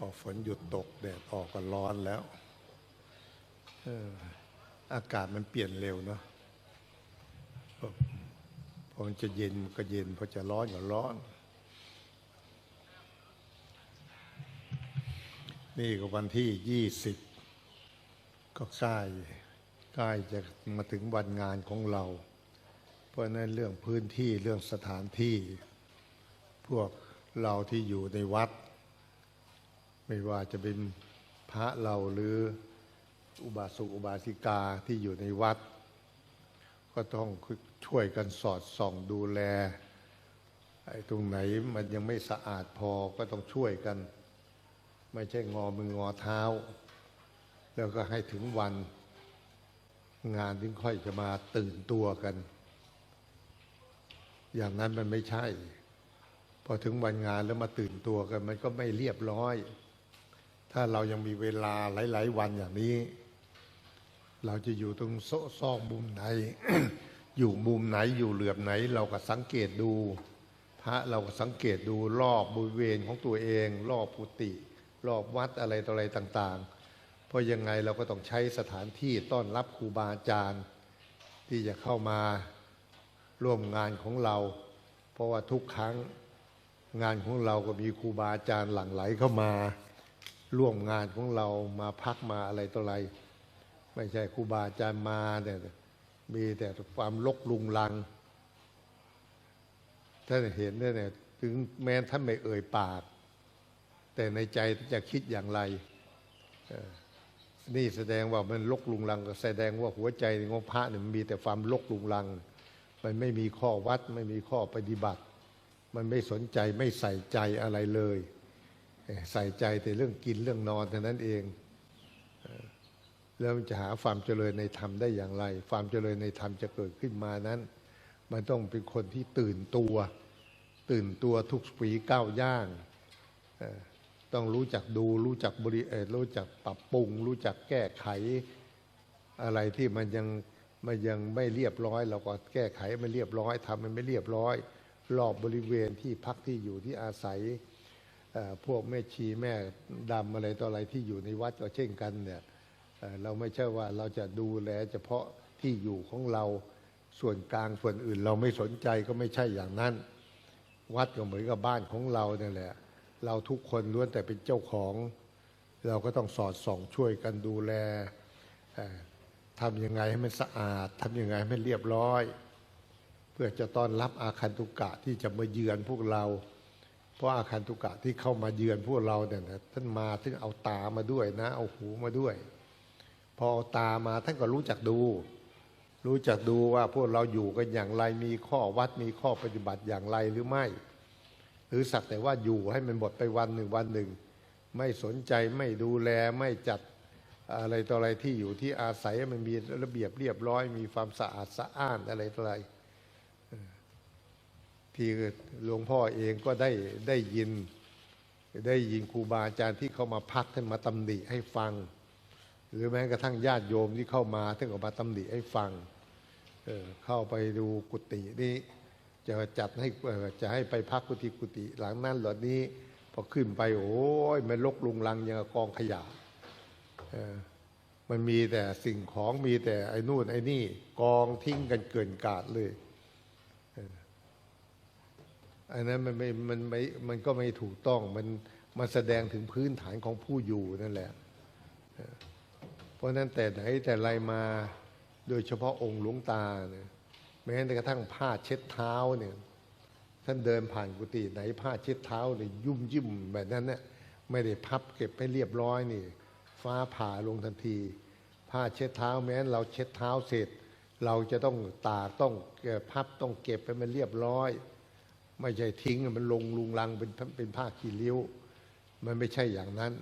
พอฝนหยุดตกแดดออกก็ร้อนแล้วอออากาศมันเปลี่ยนเร็วเนาะพอมันจะเย็นก็เย็น พอจะร้อนก็ร้อน นี่ก็วันที่ยี่สิบก็ใกล้ใกล้จะมาถึงวันงานของเรา เพราะฉะนั้นเรื่องพื้นที่เรื่องสถานที่ พวกเราที่อยู่ในวัด ไม่ว่าจะเป็นพระเราหรืออุบาสกอุบาสิกาที่อยู่ในวัด ก็ต้องช่วยกันสอดส่องดูแลไอ้ตรงไหนมันยังไม่สะอาดพอก็ต้องช่วยกัน ไม่ใช่งอมืองอเท้า แล้วก็ให้ถึงวัน งานถึงค่อยจะมาตื่นตัวกัน อย่างนั้นมันไม่ใช่ พอถึงวันงานแล้วมาตื่นตัวกัน มันก็ไม่เรียบร้อย ถ้าเรายังมีเวลาหลาย ๆ วันอย่างนี้ เราจะอยู่ตรงโซ่ซอกมุมไหน อยู่มุมไหนอยู่เหลือบไหน เราก็สังเกตดู พระเราก็สังเกตดูรอบบริเวณของตัวเอง รอบปุติรอบวัดอะไรต่ออะไรต่าง ๆ เพราะยังไงเราก็ต้องใช้สถานที่ต้อนรับครูบาอาจารย์ ที่จะเข้ามาร่วมงานของเรา เพราะว่าทุกครั้งงานของเราก็มีครูบาอาจารย์หลั่งไหลเข้ามา ร่วมงานของเรามาพักมาอะไรต่ออะไร ไม่ใช่ครูบาอาจารย์มาแต่ยมีแต่ความลกลุงลังท่านเห็นเนี่ยเนี่ยถึงแม้ท่านไม่เอ่ยปาก แต่ในใจจะคิดอย่างไร นี่แสดงว่ามันลกลุงลังก็แสดงว่าหัวใจของพระเนี่ยมันมีแต่ความลกลุงลัง มันไม่มีข้อวัด ไม่มีข้อปฏิบัติ มันไม่สนใจไม่ใส่ใจอะไรเลย ใส่ใจแต่เรื่องกินเรื่องนอนเท่านั้นเองเอ่อแล้วมันจะหาความเจริญในธรรมได้อย่างไร ความเจริญในธรรมจะเกิดขึ้นมานั้น มันต้องเป็นคนที่ตื่นตัว ตื่นตัวทุกฝีก้าวย่าง ต้องรู้จักดู รู้จักบริเอรู้จักปรับปรุง รู้จักแก้ไข อะไรที่มันยังมันยังไม่เรียบร้อย เราก็แก้ไขมันเรียบร้อยทำมันไม่เรียบร้อย รอบบริเวณที่พักที่อยู่ที่อาศัย พวกแม่ชีแม่ดำอะไรต่ออะไรที่อยู่ในวัดก็เช่นกันเนี่ยเราไม่ใช่ว่าเราจะดูแลเฉพาะที่อยู่ของเราส่วนกลางส่วนอื่น เราไม่สนใจก็ไม่ใช่อย่างนั้น วัดก็เหมือนกับบ้านของเราเนี่ยแหละ เราทุกคนล้วนแต่เป็นเจ้าของ เราก็ต้องสอดส่องช่วยกันดูแลทำยังไงให้มันสะอาดทำยังไงให้มันเรียบร้อย เพื่อจะต้อนรับอาคันตุกะที่จะมาเยือนพวกเรา เพราะอาคันตุกะที่เข้ามาเยือนพวกเราเนี่ยนะท่านมาถึงเอาตามาด้วยนะ เอาหูมาด้วย พอเอาตามาท่านก็รู้จักดู รู้จักดูว่าพวกเราอยู่กันอย่างไรมีข้อวัดมีข้อปฏิบัติอย่างไรหรือไม่ หรือสักแต่ว่าอยู่ให้มันหมดไปวันหนึ่งวันหนึ่ง ไม่สนใจไม่ดูแลไม่จัดอะไรต่ออะไรที่อยู่ที่อาศัยมันมีระเบียบเรียบร้อย มีความสะอาดสะอ้านอะไรต่ออะไร ที่หลวงพ่อเองก็ได้ได้ยินได้ยินครูบาอาจารย์ที่เข้ามาพักท่านมาตำหนิให้ฟัง หรือแม้กระทั่งญาติโยมที่เข้ามาท่านก็มาตำหนิให้ฟังเออเข้าไปดูกุฏินี้จะจัดให้จะให้ไปพักกุฏิกุฏิหลังนั้นหล่านี้พอขึ้นไปโอ้ยมันลกลุงลังอย่างกองขยะออมันมีแต่สิ่งของมีแต่ไอ้นู่นไอ้นี่กองทิ้งกันเกินกาดเลย อันนั้นมันไม่มันไม่มันก็ไม่ถูกต้องมันมันแสดงถึงพื้นฐานของผู้อยู่นั่นแหละ เพราะฉะนั้นแต่ไหนแต่ไรมาโดยเฉพาะองค์หลวงตาเนี่ยแม้แต่กระทั่งผ้าเช็ดเท้าเนี่ยท่านเดินผ่านกุฏิไหนผ้าเช็ดเท้าเนี่ยยุ่มยิ้มแบบนั้นเนี่ยไม่ได้พับเก็บให้เรียบร้อยนี่ ฟ้าผ่าลงทันที ผ้าเช็ดเท้าแม้เราเช็ดเท้าเสร็จ เราจะต้องตากต้องพับต้องเก็บให้มันเรียบร้อย ไม่ใช่ทิ้งมันลงลุงลังเป็นเป็นผ้าขี้ริ้ว มันไม่ใช่อย่างนั้น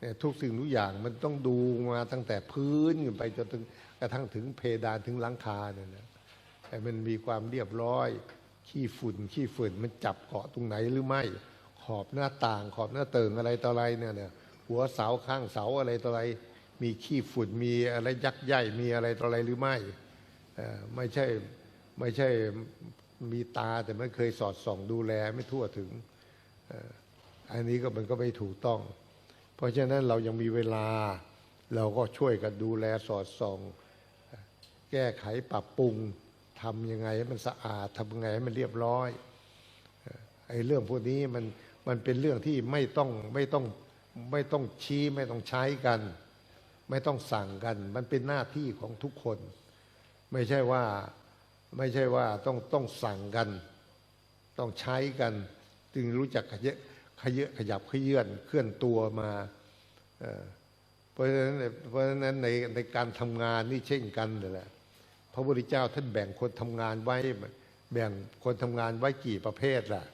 เนี่ยทุกสิ่งทุกอย่างมันต้องดูมาตั้งแต่พื้นขึ้นไปจนถึงกระทั่งถึงเพดานถึงหลังคาเนี่ยนะแต่มันมีความเรียบร้อยขี้ฝุ่นขี้ฝุ่นมันจับเกาะตรงไหนหรือไม่ ขอบหน้าต่าง ขอบหน้าเติงอะไรต่ออะไรเนี่ยเนี่ยหัวเสาข้างเสาอะไรต่ออะไร มีขี้ฝุ่นมีอะไรยักษ์ใหญ่มีอะไรต่ออะไรหรือไม่เออไม่ใช่ไม่ใช่ มีตาแต่ไม่เคยสอดส่องดูแลไม่ทั่วถึง อันนี้ก็มันก็ไม่ถูกต้อง เพราะฉะนั้นเรายังมีเวลา เราก็ช่วยกันดูแลสอดส่อง แก้ไขปรับปรุงทำยังไงให้มันสะอาดทำยังไงให้มันเรียบร้อยไอ้เรื่องพวกนี้มันมันเป็นเรื่องที่ไม่ต้องไม่ต้องไม่ต้องชี้ไม่ต้องใช้กัน ไม่ต้องสั่งกัน มันเป็นหน้าที่ของทุกคน ไม่ใช่ว่า ไม่ใช่ว่าต้องต้องสั่งกัน ต้องใช้กัน จึงรู้จักขยะขยะขยับขยื่นเคลื่อนตัวมาเพราะฉะนั้นเพราะฉะนั้นในในการทำงานนี่เช่นกันเลยแหละพระพุทธเจ้าท่านแบ่งคนทำงานไว้ แบ่งคนทำงานไว้กี่ประเภทล่ะ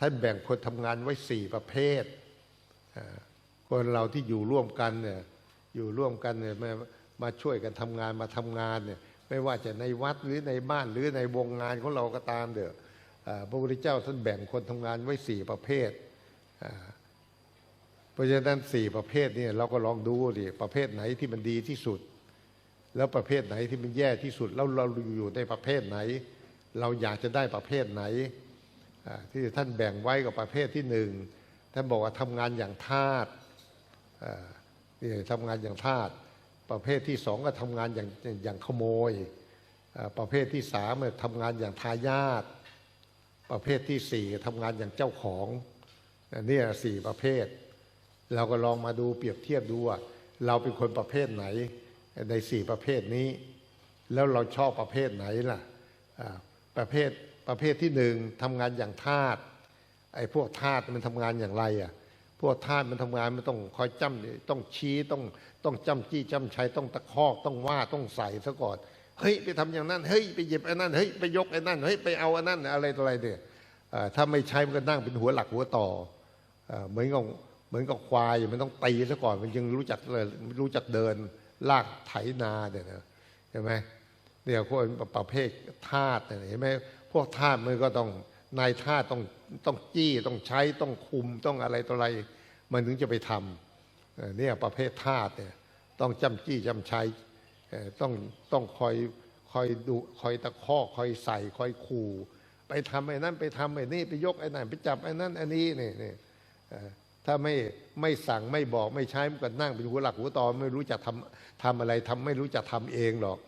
ท่านแบ่งคนทำงานไว้สี่ประเภทคนเราที่อยู่ร่วมกันเนี่ยอยู่ร่วมกันเนี่ยมามาช่วยกันทำงานมาทำงานเนี่ย ไม่ว่าจะในวัดหรือในบ้านหรือในวงงานของเราก็ตามเถอะอ่าพระพุทธเจ้าท่านแบ่งคนทำงานไว้สี่ประเภท เพราะฉะนั้นสี่ประเภทเนี่ยเราก็ลองดูดิประเภทไหนที่มันดีที่สุด แล้วประเภทไหนที่มันแย่ที่สุด แล้วเราอยู่ในประเภทไหน เราอยากจะได้ประเภทไหนที่ท่านแบ่งไว้กับประเภทที่หนึ่งท่านบอกว่าทำงานอย่างทาสอ่านี่ทำงานอย่างทาส ประเภทที่สองก็ทำงานอย่างอย่างขโมย ประเภทที่สามเนี่ยทำงานอย่างทายาทประเภทที่สี่ทำงานอย่างเจ้าของนี่สี่ประเภท เราก็ลองมาดูเปรียบเทียบดูว่าเราเป็นคนประเภทไหนในสี่ประเภทนี้ แล้วเราชอบประเภทไหนล่ะประเภทประเภทที่หนึ่งทำงานอย่างทาสไอ้พวกทาสมันทำงานอย่างไรอะ พวกท่าสมันทำงานมันต้องคอยจ้ำต้องชี้ต้องต้องจ้ำจี้จ้ำชัยต้องตะคอกต้องว่าต้องใส่ซะก่อนเฮ้ยไปทำอย่างนั้นเฮ้ยไปหยิบไอ้นั่นเฮ้ยไปยกไอ้นั่นเฮ้ยไปเอาไอ้นั่นอะไรต่ออะไรเนี่ยถ้าไม่ใช้มันก็นั่งเป็นหัวหลักหัวต่อเหมือนกับเหมือนกับควายมันต้องตีซะก่อนมันยังรู้จักเลยรู้จักเดินลากไถนาเนี่ยนะเห็นไหมเนี่ยคนประเภททาสเนี่ยเห็นไหมพวกทาสมันก็ต้องนายทาสต้อง ต้องจี้ต้องใช้ต้องคุมต้องอะไรต่ออะไร มันถึงจะไปทำเนี่ยประเภททาสเนี่ยต้องจำจี้จำใชัยเอ่อต้องต้องคอยคอยดูคอยตะคอกคอยใส่คอยขู่ไปทำไอ้นั่นไปทำไอ้นี่ไปยกไอ้นั่นไปจับไอ้นั่นไอ้นี้นี่นี่ถ้าไม่ไม่สั่งไม่บอกไม่ใช้มันก็นั่งเป็นหัวหลักหัวตอไม่รู้จะทำทำอะไรทำไม่รู้จะทำเองหรอก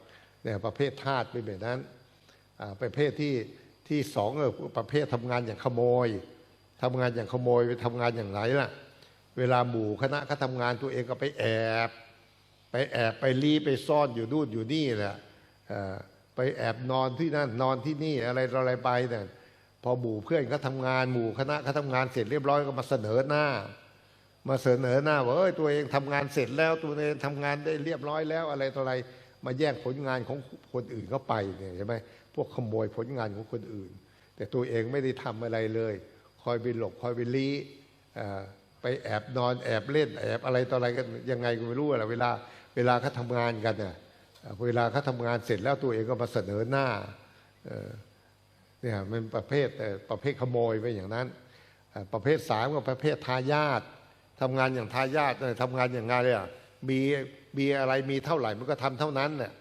เนี่ยประเภททาสเป็นแบบนั้นประเภทที่ ที่สองเออประเภททำงานอย่างขโมยทำงานอย่างขโมยไปทำงานอย่างไรล่ะ เวลาหมู่คณะเขาทำงานตัวเองก็ไปแอบ ไปแอบไปรีไปซ่อนอยู่นู่นอยู่นี่แหละไปแอบนอนที่นั่นนอนที่นี่อะไรอะไรไปเนี่ยพอหมู่เพื่อนเขาทำงานหมู่คณะเขาทำงานเสร็จเรียบร้อยก็มาเสนอหน้า มาเสนอหน้าว่าเอ้ยตัวเองทำงานเสร็จแล้วตัวเองทำงานได้เรียบร้อยแล้วอะไรต่ออะไรมาแย่งผลงานของคนอื่นเข้าไปเนี่ยใช่ไหม พวกขโมยผลงานของคนอื่น แต่ตัวเองไม่ได้ทำอะไรเลย คอยไปหลบคอยไปลี้ไปแอบนอนแอบเล่นแอบอะไรต่ออะไรกันยังไงก็ไม่รู้อะเวลาเวลาเขาทำงานกันน่ะเอ่อเวลาเขาทำงานเสร็จแล้วตัวเองก็มาเสนอหน้าเนี่ยมันประเภทเอ่ประเภทขโมยไปอย่างนั้น ประเภทสามก็ประเภททายาททำงานอย่างทายาททำงานอย่างไงเลยอะมีมีอะไรมีเท่าไหร่มันก็ทำเท่านั้นเนี่ย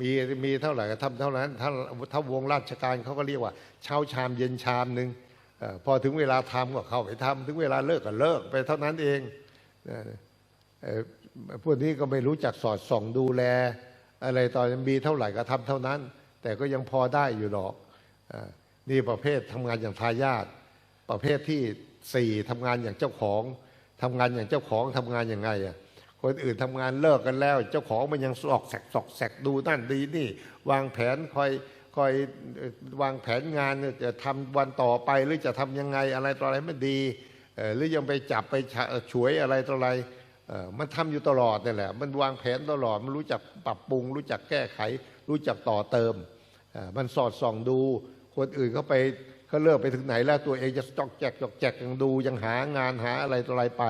มีมีเท่าไหร่ก็ทำเท่านั้นถ้าถ้าวงราชการเขาก็เรียกว่า เช้าชามเย็นชามหนึ่งอพอถึงเวลาทำก็เข้าไปทำถึงเวลาเลิกก็เลิกไปเท่านั้นเองพวกนี้ก็ไม่รู้จักสอดส่องดูแล อะไรตอนมีเท่าไหร่ก็ทำเท่านั้น แต่ก็ยังพอได้อยู่หรอกอนี่ประเภททำงานอย่างทายาทประเภทที่สี่ทำงานอย่างเจ้าของทำงานอย่างเจ้าของทำงานอย่างไงอะ คนอื่นทำงานเลิกกันแล้ว เจ้าของมันยังสอกแสกสอกแสกดูนั่นดีนี่ วางแผนคอยคอยวางแผนงานจะทำวันต่อไปหรือจะทำยังไงอะไรต่ออะไรไม่ดีหรือยังไปจับไปฉวยอะไรต่ออะไรมันทำอยู่ตลอดนี่แหละ มันวางแผนตลอด มันรู้จักปรับปรุง รู้จักแก้ไข รู้จักต่อเติม มันสอดส่องดู คนอื่นเขาไปเขาเลิกไปถึงไหนแล้วตัวเองจะจอกแจกจอกแจกยังดูยังหางานหาอะไรต่ออะไรไป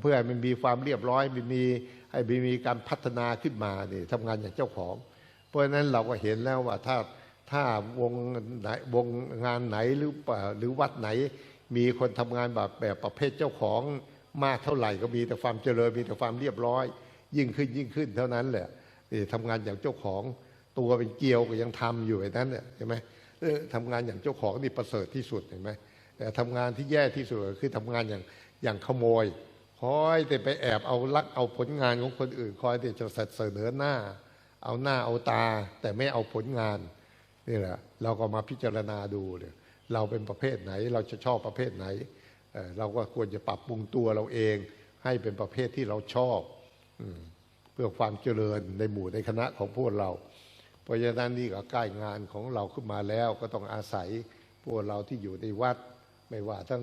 เพื่อให้มันมีความเรียบร้อยมันมีให้มันมีการพัฒนาขึ้นมาเนี่ยทำงานอย่างเจ้าของ เพราะฉะนั้นเราก็เห็นแล้วว่าถ้าถ้าวงไหนวงงานไหนหรือหรือวัดไหน มีคนทำงานแบบแบบประเภทเจ้าของมากเท่าไหร่ก็มีแต่ความเจริญมีแต่ความเรียบร้อย ยิ่งขึ้นยิ่งขึ้นเท่านั้นแหละนี่ทำงานอย่างเจ้าของตัวเป็นเกลียวก็ยังทำอยู่ไอ้นั้นเนี่ยเห็นไหมเออทำงานอย่างเจ้าของนี่ประเสริฐที่สุดเห็นไหมแต่ทำงานที่แย่ที่สุดคือทำงานอย่างอย่างขโมย คอยแต่ไปแอบเอาลักเอาผลงานของคนอื่น คอยแต่จะเสนอหน้า เอาหน้าเอาตา แต่ไม่เอาผลงานนี่แหละเราก็มาพิจารณาดูเลยเราเป็นประเภทไหน เราจะชอบประเภทไหนเเราก็ควรจะปรับปรุงตัวเราเอง ให้เป็นประเภทที่เราชอบอเพื่อความเจริญในหมู่ในคณะของพวกเรา เพราะฉะนั้นนี่ก็ใกล้งานของเราขึ้นมาแล้ว ก็ต้องอาศัยพวกเราที่อยู่ในวัด ไม่ว่าทั้ง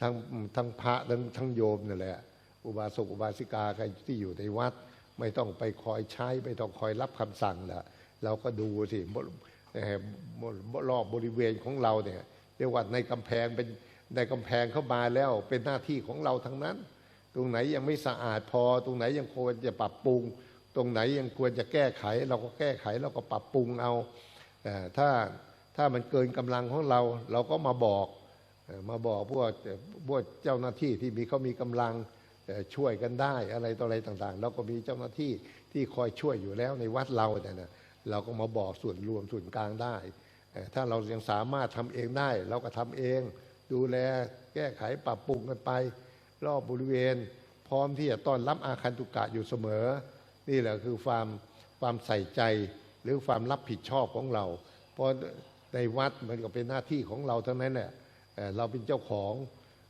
ทั้งทั้งพระทั้งทั้งโยมนี่แหละ อุบาสกอุบาสิกาใครที่อยู่ในวัด ไม่ต้องไปคอยใช้ ไม่ต้องคอยรับคำสั่งนะเราก็ดูสิรอบบริเวณของเราเนี่ยเรียกว่าในกำแพงเป็นในกำแพงเข้ามาแล้วเป็นหน้าที่ของเราทั้งนั้น ตรงไหนยังไม่สะอาดพอ ตรงไหนยังควรจะปรับปรุง ตรงไหนยังควรจะแก้ไข เราก็แก้ไขเราก็ปรับปรุงเอาถ้าถ้ามันเกินกำลังของเรา เราก็มาบอกมาบอกพวกพวกเจ้าหน้าที่ที่มีเขามีกำลัง ช่วยกันได้อะไรต่ออะไรต่างๆเราก็มีเจ้าหน้าที่ที่คอยช่วยอยู่แล้วในวัดเราเนี่ยนะเราก็มาบอกส่วนรวมส่วนกลางได้ ถ้าเรายังสามารถทำเองได้ เราก็ทำเอง ดูแลแก้ไขปรับปรุงกันไป รอบบริเวณ พร้อมที่จะต้อนรับอาคันตุกะอยู่เสมอ นี่แหละคือความความใส่ใจหรือความรับผิดชอบของเรา เพราะในวัดมันก็เป็นหน้าที่ของเราทั้งนั้นแหละเอ่อเราเป็นเจ้าของ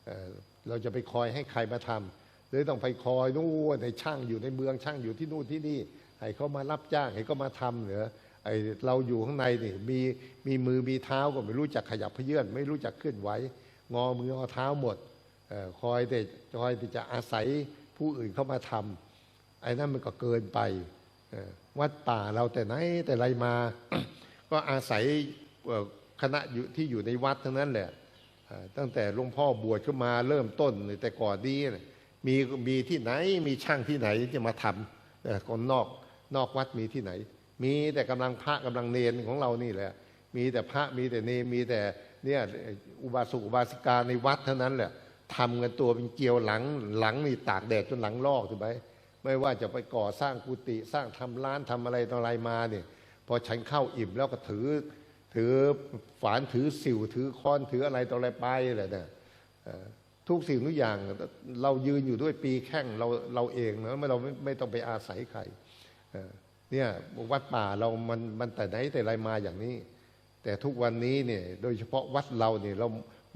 เอ่อเราจะไปคอยให้ใครมาทำ หรือต้องไปคอยนู่นในช่างอยู่ในเมืองช่างอยู่ที่นู่นที่นี่ให้เขามารับจ้างให้เขามาทำเหรือไอเราอยู่ข้างในนี่มีมีมือมีเท้าก็ไม่รู้จักขยับเขยื่อนไม่รู้จักเคลื่อนไหวงอมืองอเท้าหมดอคอยแต่คอยแต่จะอาศัยผู้อื่นเข้ามาทำไอ้นั่นมันก็เกินไปวัดป่าเราแต่ไหนแต่ไรมา ก็อาศัยคณะที่อยู่ในวัดทั้งนั้นแหละตั้งแต่หลวงพ่อบวชขึ้นมาเริ่มต้นแต่ก่อนนี้เนี่ย มีมีที่ไหนมีช่างที่ไหนจะมาทำคนนอกนอกวัดมีที่ไหน มีแต่กำลังพระกำลังเนรของเรานี่แหละ มีแต่พระมีแต่เนรมีแต่เนี่ยอุบาสกอุบาสิกาในวัดเท่านั้นแหละทำกันตัวเป็นเกลียวหลังหลังนี่ตากแดดจนหลังลอกถูกไหมไม่ว่าจะไปก่อสร้างกุฏิสร้างทำร้านทำอะไรต่ออะไรมาเนี่ยพอฉันเข้าอิ่มแล้วก็ถือ ถือฝานถือสิวถือค้อนถืออะไรต่ออะไรไปแหละเนี่ย ทุกสิ่งทุกอย่าง เรายืนอยู่ด้วยปีแข้งเราเราเองนะไม่เราไม่ไม่ต้องไปอาศัยใครเนี่ยวัดป่าเรามันมันแต่ไหนแต่ไรมาอย่างนี้ แต่ทุกวันนี้เนี่ยโดยเฉพาะวัดเราเนี่ยเรา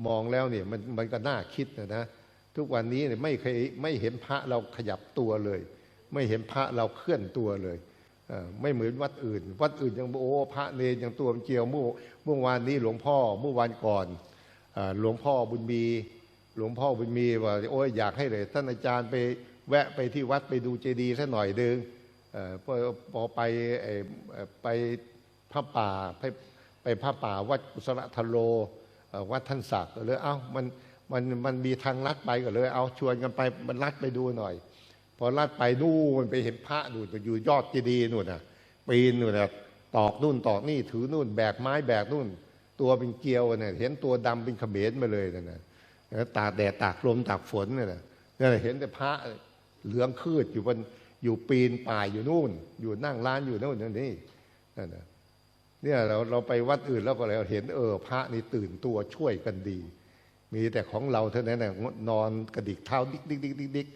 มองแล้วเนี่ยมันมันก็น่าคิดนะนะทุกวันนี้เนี่ยไม่เคยไม่เห็นพระเราขยับตัวเลย ไม่เห็นพระเราเคลื่อนตัวเลยไม่เหมือนวัดอื่น วัดอื่นยังโอ้พระเนรยังตัวเป็นเกลียวเมื่อเมื่อวานนี้หลวงพ่อเมื่อวานก่อนอหลวงพ่อบุญมี หลวงพ่อบุญมีว่าโอ้ยอยากให้เลยท่านอาจารย์ไปแวะไปที่วัดไปดูเจดีย์สักหน่อยดึงเอ่อพอพอไปไปพระป่าไปไปพระป่าวัดกุศลทโลวัดท่านศักดิ์เลยเอ้ามันมันมันมีทางลัดไปก็เลย เอาชวนกันไปมันลัดไปดูหน่อย พอลัดไปนู่นไปเห็นพระนู่นอยู่ยอดเจดีย์นู่นน่ะปีนนู่นน่ะตอกนู่นตอกนี่ถือนู่นแบกไม้แบกนู่น ตัวเป็นเกลียวเนี่ยเห็นตัวดำเป็นเขมรมาเลยนะนะ ตากแดดตากลมตากฝนเนี่ยนะเนี่ยเห็นแต่พระเหลืองคืดอยู่บนอยู่ปีนป่ายอยู่นู่น อยู่นั่งร้านอยู่นู่นนั่นนี่นั่นนะเนี่ยเราเราไปวัดอื่นแล้วก็เราเห็นเออพระนี่ตื่นตัวช่วยกันดี มีแต่ของเราเท่านั้นนะนอนกระดิกเท้าดิกดิกดิกดิกดิก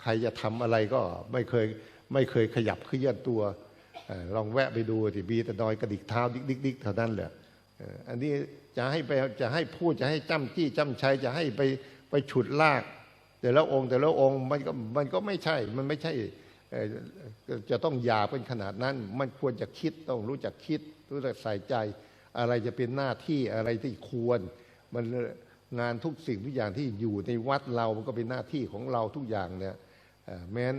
ใครจะทำอะไรก็ไม่เคยไม่เคยขยับเคลื่อนตัวลองแวะไปดูที่มีแต่นอยกระดิกเท้าดิกดิกดิกเท่านั้นแหละอันนี้ จะให้ไปจะให้พูดจะให้จ้ำจี้จ้ำชัยจะให้ไปไปฉุดลาก แต่ละองค์ แต่ละองค์มันก็มันก็ไม่ใช่ มันไม่ใช่จะต้องหยาบเป็นขนาดนั้น มันควรจะคิดต้องรู้จักคิด รู้จักใส่ใจ อะไรจะเป็นหน้าที่อะไรที่ควร มันงานทุกสิ่งทุกอย่างที่อยู่ในวัดเรามันก็เป็นหน้าที่ของเราทุกอย่างเนี่ยแม้น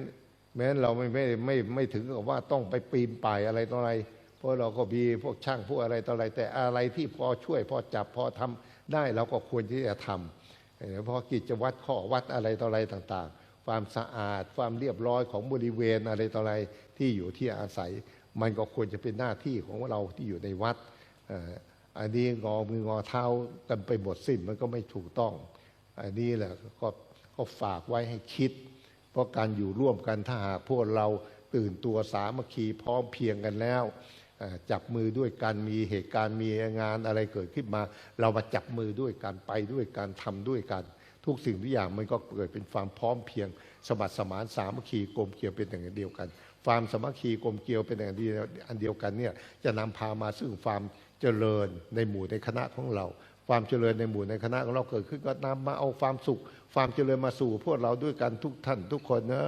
แม้นเราไม่ไม่ไม่ไม่ถึงกับว่าต้องไปปีนป่ายอะไรต่ออะไร เพราะเราก็มีพวกช่างพวกอะไรต่ออะไร แต่อะไรที่พอช่วยพอจับพอทำได้เราก็ควรที่จะทำเอ่อเพราะกิจวัตรข้อวัดอะไรต่ออะไรต่างๆ ความสะอาดความเรียบร้อยของบริเวณอะไรต่ออะไรที่อยู่ที่อาศัย มันก็ควรจะเป็นหน้าที่ของเราที่อยู่ในวัดอันนี้งอมืองอเท้ากันไปหมดสิ้นมันก็ไม่ถูกต้อง อันนี้แหละก็ก็ฝากไว้ให้คิด เพราะการอยู่ร่วมกันถ้าหากพวกเราตื่นตัวสามัคคีพร้อมเพรียงกันแล้ว จับมือด้วยกันมีเหตุการณ์มีงานอะไรเกิดขึ้นมา เรามาจับมือด้วยกันไปด้วยกันทำด้วยกัน ทุกสิ่งทุกอย่างมันก็เกิดเป็นความพร้อมเพียงสมัครสมานสามัคคีกลมเกลียวเป็นอย่างเดียวกัน ความสามัคคีกลมเกลียวเป็นอย่างเดียวอันเดียวกันเนี่ยจะนำพามาซึ่งความเจริญในหมู่ในคณะของเรา ความเจริญในหมู่ในคณะของเราเกิดขึ้นก็นำมาเอาความสุข ความเจริญมาสู่พวกเราด้วยกันทุกท่านทุกคนนะ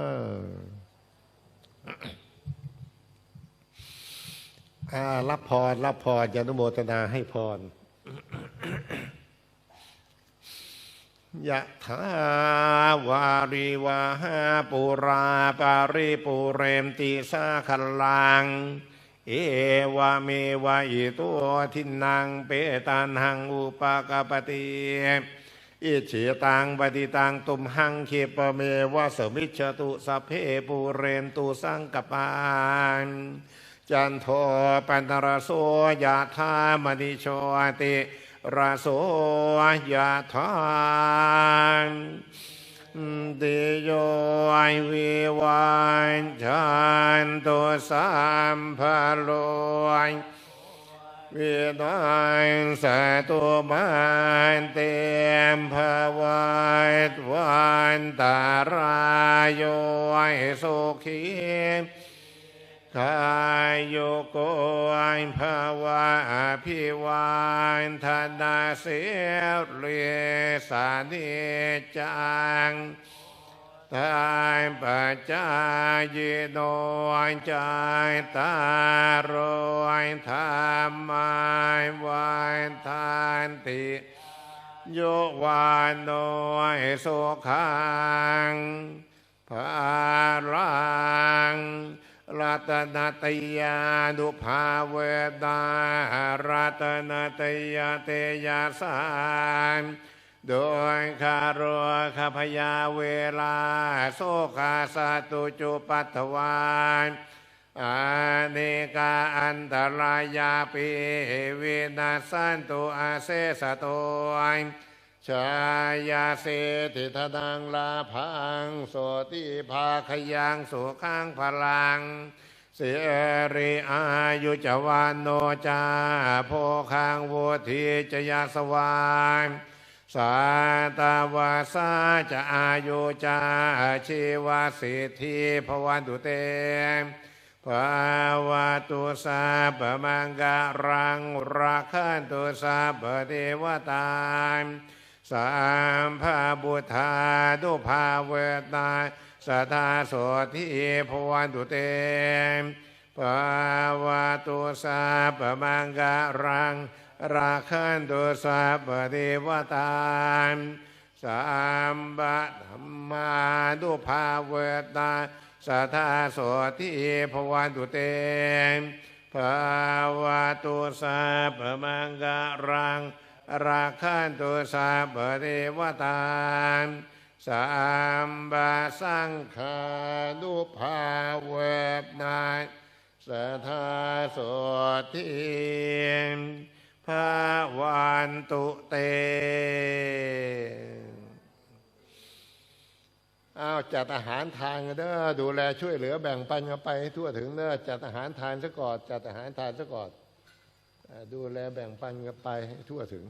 รับพร รับพรยานุโมทนาให้พรยะถาวาริวาหาปุราปาริปุเรมติสาคลัง เอวะเมวะอิตัวทินังเปตันหังอุปกปติอิจิตังปฏิตังตุมหังเคปเมวะสมิจตุสัพเพปุเรนตุสังกปาน จันโทปันตรโสยะธามณิโชติราโสยะธามเดโยไอวิวันจันตุสัมภโลยวินัยสตุมันเตมภวัตวันตารายโยสุขี กายโยโกยภาวะอภิวันธนาเสรีสานิจังตายปัจจายโนยใจตารอยธรรมายวันทานติโยวานโนยสุขังภารัง รัตนตยานุภาเวดารัตนตยาเตยาสานโดยคารวะข้าพยาเวลา โสคาสตุจุปัตวานอาเนกาอันตรายาปิวินาสันตุอาเซสโตย ชายาเสติทดังลาพังโสติภาขยังสุขังพลังเสรีอายุจวานโนจาโพคังวุธีจยาสวายสาตาวาสาจะอายุจาชีวาสิทธิภวันตุเตภาวะตุสาปมังการังราคันตุสาปเทวตา สามภาบุธาดุภาเวตาสทาโสทิภวันตุเตภาวะตุสาปมังการัง ราคันตุสัพเทวตาสัมบะธรรมาดุภาเวตาสทาโสทิภวันตุเตภาวะตุสัพพมังการัง ราคันตุสัพเทวตาสัมบะสังฆานุภาเวตาสัทธาโสทิภาวันตุเตอ้าวจัดอาหารทานกันเด้อดูแลช่วยเหลือแบ่งปันกันไปให้ทั่วถึงเด้อจัดอาหารทานซะก่อนจัดอาหารทานซะก่อน ดูแลแบ่งปันกันไปทั่วถึง